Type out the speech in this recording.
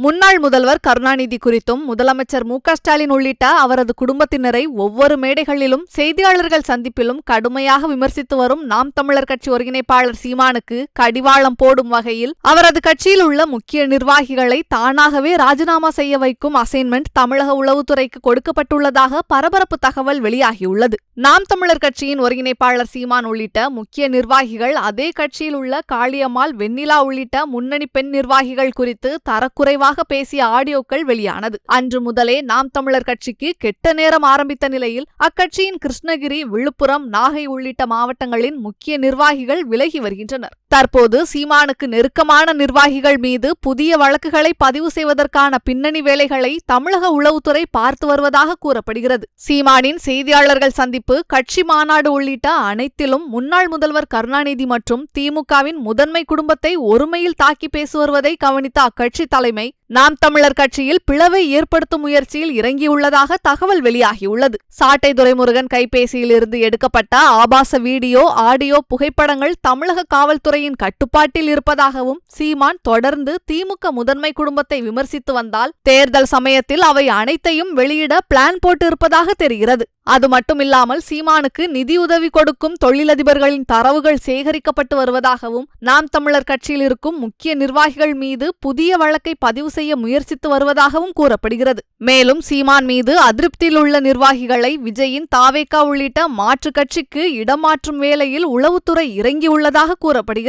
முன்னாள் முதல்வர் கருணாநிதி குறித்தும் முதலமைச்சர் மு ஸ்டாலின் உள்ளிட்ட அவரது குடும்பத்தினரை ஒவ்வொரு மேடைகளிலும் செய்தியாளர்கள் சந்திப்பிலும் கடுமையாக விமர்சித்து வரும் நாம் தமிழர் கட்சி ஒருங்கிணைப்பாளர் சீமானுக்கு கடிவாளம் போடும் வகையில் அவரது கட்சியில் உள்ள முக்கிய நிர்வாகிகளை தானாகவே ராஜினாமா செய்ய வைக்கும் அசைன்மெண்ட் தமிழக உளவுத்துறைக்கு கொடுக்கப்பட்டுள்ளதாக பரபரப்பு தகவல் வெளியாகியுள்ளது. நாம் தமிழர் கட்சியின் ஒருங்கிணைப்பாளர் சீமான் உள்ளிட்ட முக்கிய நிர்வாகிகள் அதே கட்சியில் உள்ள காளியம்மாள் வெண்ணிலா உள்ளிட்ட முன்னணி பெண் நிர்வாகிகள் குறித்து தரக்குறைவாக பேசிய ஆடியோக்கள் வெளியானது. அன்று முதலே நாம் தமிழர் கட்சிக்கு கெட்ட நேரம் ஆரம்பித்த நிலையில் அக்கட்சியின் கிருஷ்ணகிரி விழுப்புரம் நாகை உள்ளிட்ட மாவட்டங்களின் முக்கிய நிர்வாகிகள் விலகி வருகின்றனர். தற்போது சீமானுக்கு நெருக்கமான நிர்வாகிகள் மீது புதிய வழக்குகளை பதிவு செய்வதற்கான பின்னணி வேலைகளை தமிழக உளவுத்துறை பார்த்து வருவதாக கூறப்படுகிறது. சீமானின் செய்தியாளர்கள் சந்திப்பு கட்சி மாநாடு உள்ளிட்ட அனைத்திலும் முன்னாள் முதல்வர் கருணாநிதி மற்றும் திமுகவின் முதன்மை குடும்பத்தை ஒருமையில் தாக்கி பேசி வருவதை கவனித்த அக்கட்சி தலைமை நாம் தமிழர் கட்சியில் பிளவை ஏற்படுத்தும் முயற்சியில் இறங்கியுள்ளதாக தகவல் வெளியாகியுள்ளது. சாட்டை துரைமுருகன் கைபேசியில் இருந்து எடுக்கப்பட்ட ஆபாச வீடியோ ஆடியோ புகைப்படங்கள் தமிழக காவல்துறை துறையின் கட்டுப்பாட்டில் இருப்பதாகவும் சீமான் தொடர்ந்து திமுக முதன்மை குடும்பத்தை விமர்சித்து வந்தால் தேர்தல் சமயத்தில் அவை அனைத்தையும் வெளியிட பிளான் போட்டு இருப்பதாக தெரிகிறது. அது மட்டுமில்லாமல் சீமானுக்கு நிதியுதவி கொடுக்கும் தொழிலதிபர்களின் தரவுகள் சேகரிக்கப்பட்டு வருவதாகவும் நாம் தமிழர் கட்சியில் இருக்கும் முக்கிய நிர்வாகிகள் மீது புதிய வழக்கை பதிவு செய்ய முயற்சித்து வருவதாகவும் கூறப்படுகிறது. மேலும் சீமான் மீது அதிருப்தியில் உள்ள நிர்வாகிகளை விஜயின் தாவேக்கா உள்ளிட்ட மாற்றுக் கட்சிக்கு இடமாற்றும் வேளையில் உளவுத்துறை இறங்கியுள்ளதாக கூறப்படுகிறது.